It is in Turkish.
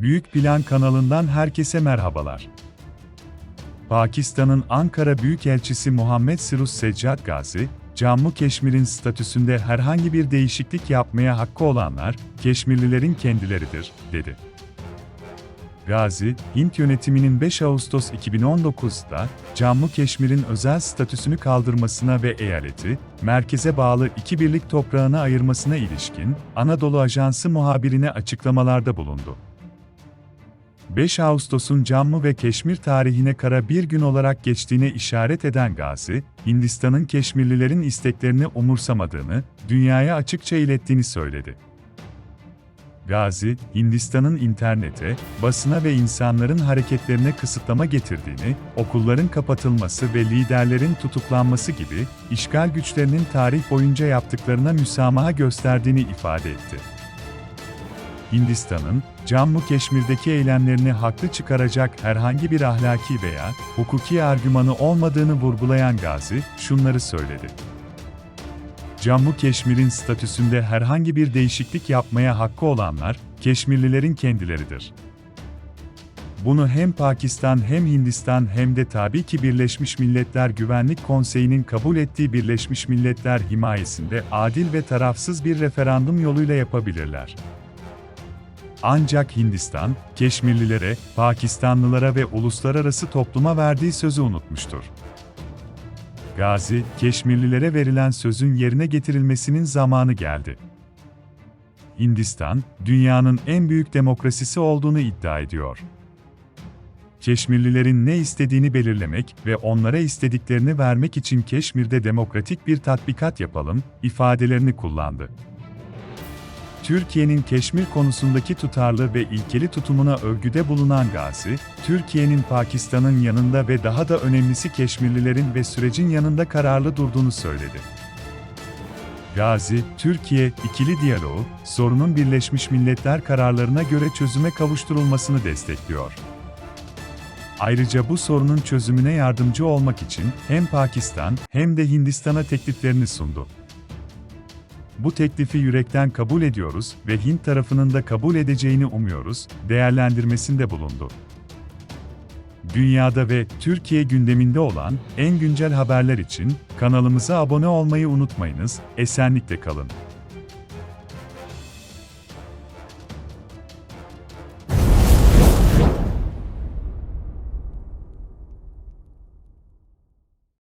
Büyük Plan kanalından herkese merhabalar. Pakistan'ın Ankara Büyükelçisi Muhammed Sirus Seccat Gazi, Cammu Keşmir'in statüsünde herhangi bir değişiklik yapmaya hakkı olanlar, Keşmirlilerin kendileridir, dedi. Gazi, Hint yönetiminin 5 Ağustos 2019'da Cammu Keşmir'in özel statüsünü kaldırmasına ve eyaleti, merkeze bağlı iki birlik toprağına ayırmasına ilişkin Anadolu Ajansı muhabirine açıklamalarda bulundu. 5 Ağustos'un Cammu ve Keşmir tarihine kara bir gün olarak geçtiğine işaret eden Gazi, Hindistan'ın Keşmirlilerin isteklerini umursamadığını, dünyaya açıkça ilettiğini söyledi. Gazi, Hindistan'ın internete, basına ve insanların hareketlerine kısıtlama getirdiğini, okulların kapatılması ve liderlerin tutuklanması gibi işgal güçlerinin tarih boyunca yaptıklarına müsamaha gösterdiğini ifade etti. Hindistan'ın, Cammu Keşmir'deki eylemlerini haklı çıkaracak herhangi bir ahlaki veya hukuki argümanı olmadığını vurgulayan Gazi, şunları söyledi. Cammu Keşmir'in statüsünde herhangi bir değişiklik yapmaya hakkı olanlar, Keşmirlilerin kendileridir. Bunu hem Pakistan hem Hindistan hem de tabii ki Birleşmiş Milletler Güvenlik Konseyi'nin kabul ettiği Birleşmiş Milletler himayesinde adil ve tarafsız bir referandum yoluyla yapabilirler. Ancak Hindistan, Keşmirlilere, Pakistanlılara ve uluslararası topluma verdiği sözü unutmuştur. Gazi, Keşmirlilere verilen sözün yerine getirilmesinin zamanı geldi. Hindistan, dünyanın en büyük demokrasisi olduğunu iddia ediyor. Keşmirlilerin ne istediğini belirlemek ve onlara istediklerini vermek için Keşmir'de demokratik bir tatbikat yapalım ifadelerini kullandı. Türkiye'nin Keşmir konusundaki tutarlı ve ilkeli tutumuna övgüde bulunan Gazi, Türkiye'nin Pakistan'ın yanında ve daha da önemlisi Keşmirlilerin ve sürecin yanında kararlı durduğunu söyledi. Gazi, Türkiye, ikili diyaloğu, sorunun Birleşmiş Milletler kararlarına göre çözüme kavuşturulmasını destekliyor. Ayrıca bu sorunun çözümüne yardımcı olmak için hem Pakistan hem de Hindistan'a tekliflerini sundu. Bu teklifi yürekten kabul ediyoruz ve Hint tarafının da kabul edeceğini umuyoruz, değerlendirmesinde bulundu. Dünyada ve Türkiye gündeminde olan en güncel haberler için kanalımıza abone olmayı unutmayınız, esenlikle kalın.